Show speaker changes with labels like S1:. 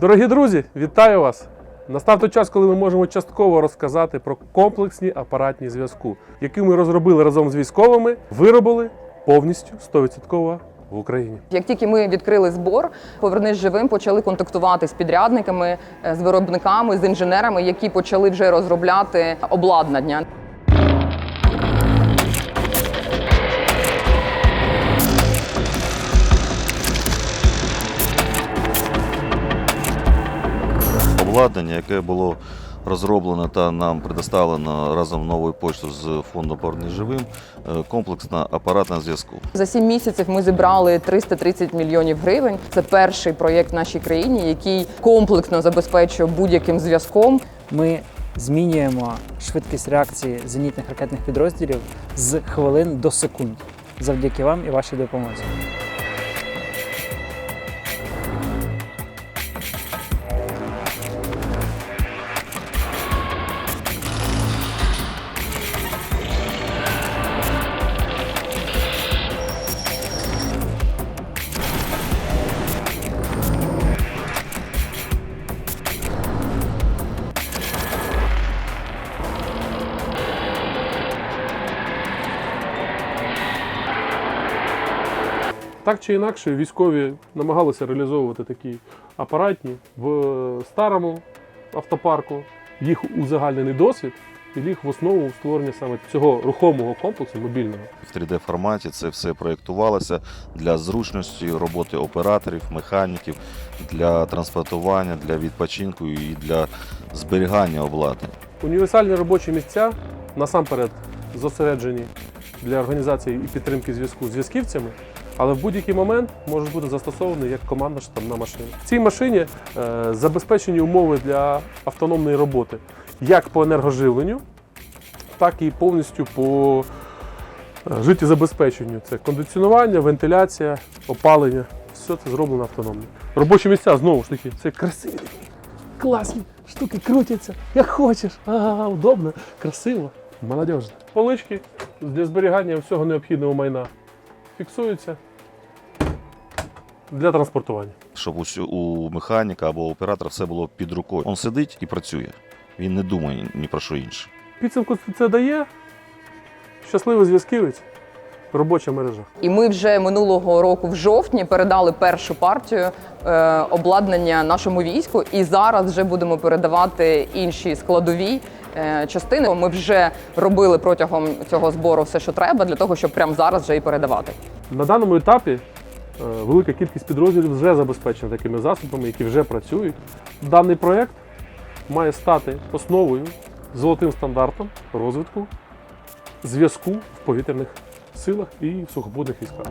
S1: Дорогі друзі, вітаю вас! Настав той час, коли ми можемо частково розказати про комплексні апаратні зв'язку, які ми розробили разом з військовими, виробили повністю 100% в Україні.
S2: Як тільки ми відкрили збор, повернись живим, почали контактувати з підрядниками, е, з виробниками, з інженерами, які почали вже розробляти обладнання.
S3: Обладнання, яке було розроблено та нам предоставлено разом новою поштою з фондом «Повернись живим, е, комплексна апаратна зв'язку.
S2: За сім місяців ми зібрали 330 мільйонів гривень. Це перший проєкт в нашій країні, який комплексно забезпечує будь-яким зв'язком.
S4: Ми змінюємо швидкість реакції зенітних ракетних підрозділів з хвилин до секунд завдяки вам і вашій допомозі.
S1: Так чи інакше, військові намагалися реалізовувати такі апаратні в старому автопарку. Їх узагальнений досвід і ліг в основу створення саме цього рухомого комплексу мобільного.
S3: В 3D форматі це все проєктувалося для зручності роботи операторів, механіків, для транспортування, для відпочинку і для зберігання обладнання.
S1: Універсальні робочі місця насамперед зосереджені для організації і підтримки зв'язку з зв'язківцями, але в будь-який момент можуть бути застосовані як командна штабна машина. В цій машині е, забезпечені умови для автономної роботи як по енергоживленню, так і повністю по е, життєзабезпеченню. Це кондиціонування, вентиляція, опалення. Все це зроблено автономно. Робочі місця знову ж таки, це красиві класні штуки крутяться, як хочеш. Ага, удобно, красиво, молодежно. Полички для зберігання всього необхідного майна фіксуються для транспортування.
S3: Щоб усю- у механіка або оператора все було під рукою. Він сидить і працює. Він не думає ні про що інше.
S1: Підсумку це дає щасливий зв'язківець, робоча мережа.
S2: І ми вже минулого року в жовтні передали першу партію е, обладнання нашому війську, і зараз вже будемо передавати інші складові е, частини. Ми вже робили протягом цього збору все, що треба, для того, щоб прямо зараз вже і передавати.
S1: На даному етапі велика кількість підрозділів вже забезпечена такими засобами, які вже працюють. Даний проєкт має стати основою, золотим стандартом розвитку зв'язку в повітряних силах і в сухопутних військах.